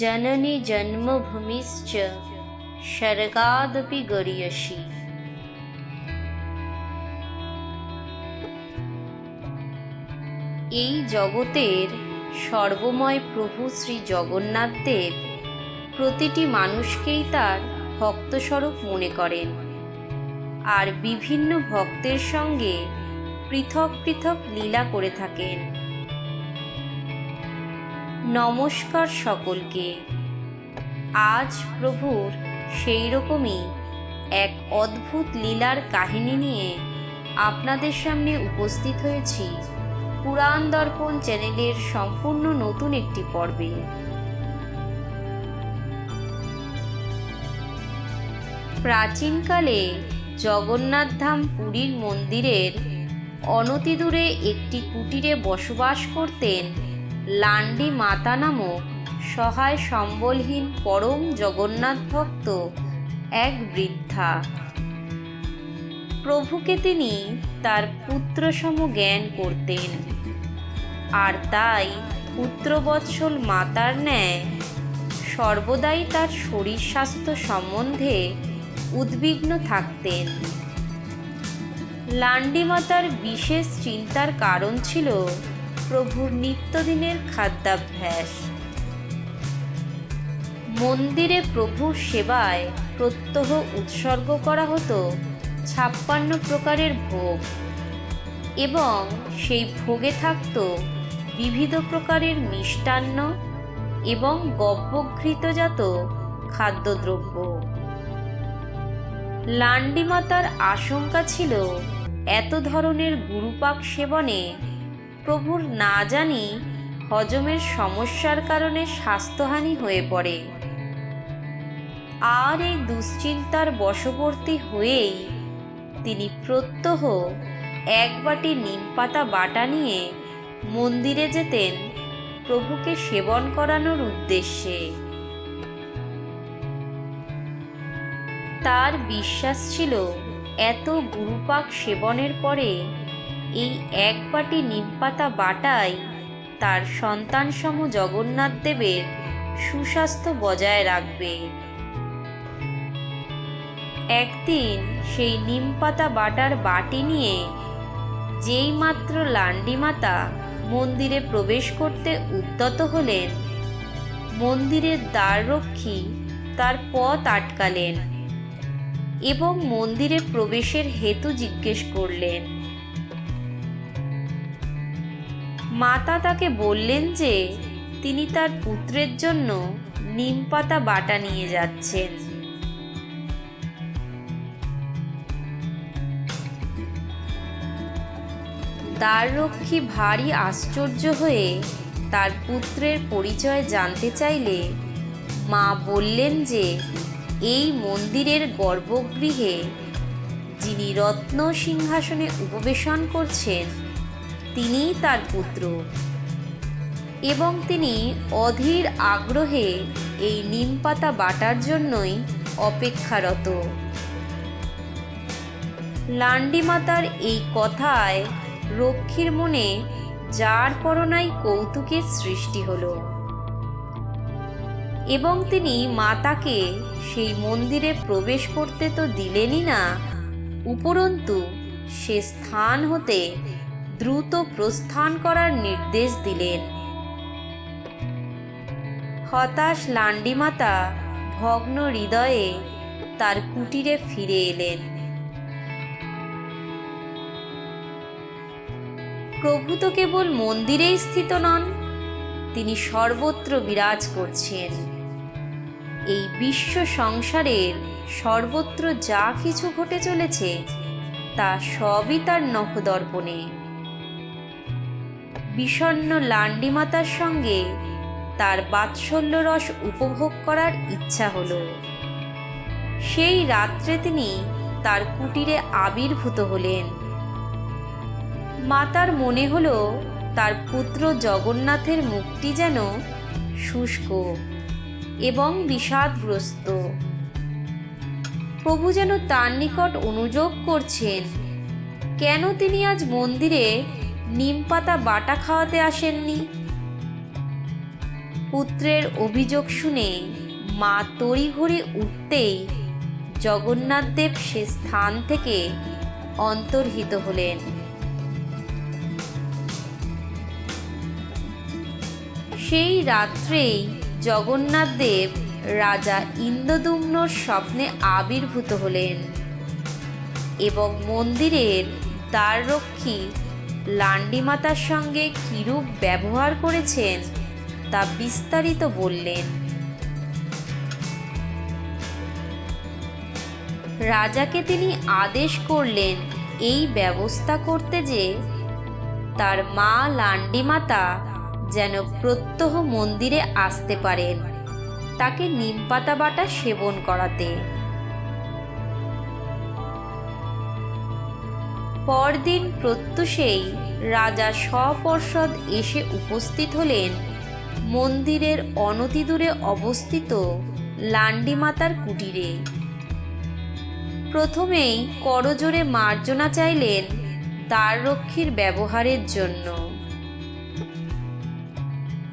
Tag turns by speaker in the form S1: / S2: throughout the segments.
S1: জননী জন্মভূমিশ্চ স্বর্গাদপি গরিয়সি এই জগতের সর্বময় প্রভু শ্রী জগন্নাথ দেব প্রতিটি মানুষকেই তার ভক্তস্বরূপ মনে করেন। আর বিভিন্ন ভক্তের সঙ্গে পৃথক পৃথক লীলা করে থাকেন। নমস্কার সকলকে। আজ প্রভুর সেই রকমই এক অদ্ভুত লীলার কাহিনী নিয়ে আপনাদের সামনে উপস্থিত হয়েছি পুরাণ দর্পণ চ্যানেলের সম্পূর্ণ নতুন একটি পর্বে। প্রাচীনকালে জগন্নাথ ধাম পুরীর মন্দিরের অনতিদূরে একটি কুটিরে বসবাস করতেন লান্ডি মাতা নামক সহায় সম্বলহীন পরম জগন্নাথ ভক্ত এক বৃদ্ধা। প্রভুকে তিনি তার পুত্রসম জ্ঞান করতেন। আর তাই পুত্রবৎসল মাতার ন্যায় সর্বদাই তার শরীর স্বাস্থ্য সম্বন্ধে উদ্বিগ্ন থাকতেন। লান্ডি মাতার বিশেষ চিন্তার কারণ ছিল প্রভুর নিত্যদিনের খাদ্যাভ্যাস। মন্দিরে প্রভুর সেবায় প্রত্যহ উৎসর্গ করা হতো ছাপ্পান্ন প্রকারের ভোগ এবং সেই ভোগে থাকত বিবিধ প্রকারের মিষ্টান্ন এবং গব্যঘৃতজাত খাদ্যদ্রব্য। লান্ডিমাতার আশঙ্কা ছিল, এত ধরনের গুরুপাক সেবনে প্রভুর না জানি হজমের সমস্যার কারণে স্বাস্থ্যহানি হয়ে পড়ে। আর এই দুশ্চিন্তার বশবর্তী হয়েই তিনি প্রত্যহ এক বাটি নিমপাতা বাটা নিয়ে মন্দিরে যেতেন প্রভুকে সেবন করানোর উদ্দেশ্যে। তার বিশ্বাস ছিল এত গুরুপাক সেবনের পরে এই এক বাটি নিমপাতা বাটাই তার সন্তানসম জগন্নাথ দেবের সুস্বাস্থ্য বজায় রাখবে। একদিন সেই নিমপাতা বাটার বাটি নিয়ে যেই মাত্র লান্ডি মাতা মন্দিরে প্রবেশ করতে উদ্যত হলেন, মন্দিরের দ্বাররক্ষী তার পথ আটকালেন এবং মন্দিরে প্রবেশের হেতু জিজ্ঞেস করলেন। মাতা তাকে বললেন যে, তিনি তার পুত্রের জন্য নিমপাতা বাটা নিয়ে যাচ্ছেন। দ্বাররক্ষী ভারী আশ্চর্য হয়ে তার পুত্রের পরিচয় জানতে চাইলে মা বললেন যে, এই মন্দিরের গর্ভগৃহে যিনি রত্ন সিংহাসনে উপবেশন করছেন তিনিই তার পুত্র। এবং তিনি অধীর আগ্রহে এই নিমপাতা বাটার জন্যই অপেক্ষারত। লান্ডি মাতার এই কথায় রক্ষীর মনে যার পরনাই কৌতুকের সৃষ্টি হলো। এবং তিনি মাতাকে সেই মন্দিরে প্রবেশ করতে তো দিলেনই না, উপরন্তু সে স্থান হতে দ্রুত প্রস্থান করার নির্দেশ দিলেন। হতাশ লান্ডিমাতা ভগ্ন হৃদয়ে তার কুটিরে ফিরে এলেন। প্রভু তো কেবল মন্দিরেই স্থিত নন, তিনি সর্বত্র বিরাজ করছেন। এই বিশ্ব সংসারের সর্বত্র যা কিছু ঘটে চলেছে, তা সবই তার নখদর্পণে। বিষণ্ন লান্ডিমাতার সঙ্গে তার বাৎসল্য রস উপভোগ করার ইচ্ছা হলো। সেই রাত্রে তিনি তার কুটিরে আবির্ভূত হলেন। মাতার মনে হলো তার পুত্র জগন্নাথের মুখটি যেন শুষ্ক এবং বিষাদগ্রস্ত। প্রভু যেন তার নিকট অনুযোগ করছেন, কেন তিনি আজ মন্দিরে নিমপাতা বাটা খাওয়াতে আসেননি। পুত্রের অভিযোগ শুনে মা তড়ি তড়িঘড়ি উঠতেই জগন্নাথদেব সে স্থান থেকে অন্তর্হিত হলেন। সেই রাত্রেই জগন্নাথদেব রাজা ইন্দ্রদুম্নর স্বপ্নে আবির্ভূত হলেন এবং মন্দিরের দ্বাররক্ষী লান্ডিমাতার সঙ্গে কীরূপ ব্যবহার করেছেন তা বিস্তারিত বললেন। রাজাকে তিনি আদেশ করলেন এই ব্যবস্থা করতে যে তার মা লান্ডিমাতা যেন প্রত্যহ মন্দিরে আসতে পারেন, তাকে নিমপাতা বাটা সেবন করাতে। পরদিন প্রত্যুষেই রাজা সপর্ষদ এসে উপস্থিত হলেন। মন্দিরের অনতিদূরে অবস্থিত লান্ডিমাতার কুটিরে। প্রথমেই করজোরে মার্জনা চাইলেন তার রক্ষীর ব্যবহারের জন্য।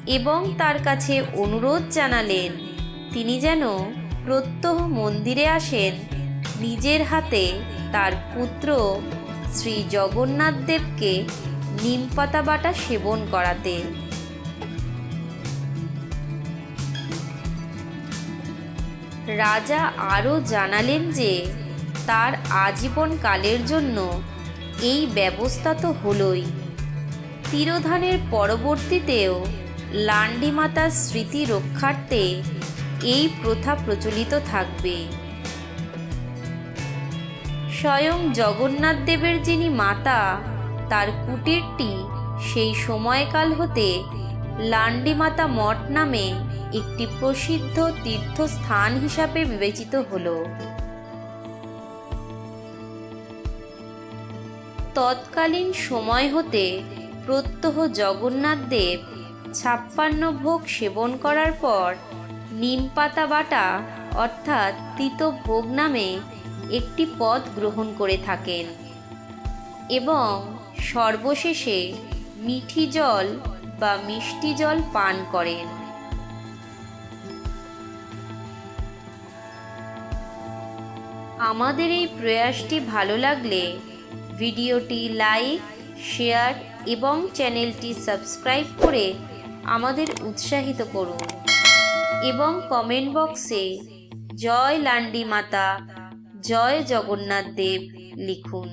S1: এবং তার কাছে অনুরোধ জানালেন, তিনি যেন প্রত্যহ মন্দিরে আসেন, নিজের হাতে তার পুত্র শ্রী জগন্নাথ দেবকে নিমপাতা বাটা সেবন করাতে। রাজা আরও জানালেন যে, তার আজীবন কালের জন্য এই ব্যবস্থা তো হলোই। তিরোধানের পরবর্তীতেও লান্ডি মাতার স্মৃতি রক্ষার্থে এই প্রথা প্রচলিত থাকবে। স্বয়ং জগন্নাথ দেবের যিনি মাতা, তার কুটিরটি সেই সময়কাল হতে লান্ডি মাতা মঠ নামে একটি প্রসিদ্ধ তীর্থস্থান হিসাবে বিবেচিত হলো। তৎকালীন সময় হতে প্রত্যহ জগন্নাথ দেব ছাপ্পান্ন ভোগ সেবন করার পর নিমপাতা বাটা, অর্থাৎ তিত ভোগ নামে একটি পদ গ্রহণ করে থাকেন এবং সর্বশেষে মিঠি জল বা মিষ্টি জল পান করেন। আমাদের এই প্রয়াসটি ভালো লাগলে ভিডিওটি লাইক, শেয়ার এবং চ্যানেলটি সাবস্ক্রাইব করে আমাদের উৎসাহিত করুন এবং কমেন্ট বক্সে জয় লান্ডি মাতা জয় জগন্নাথ দেব লিখুন।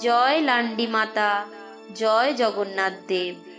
S1: জয় লান্ডি মাতা জয় জগন্নাথ দেব।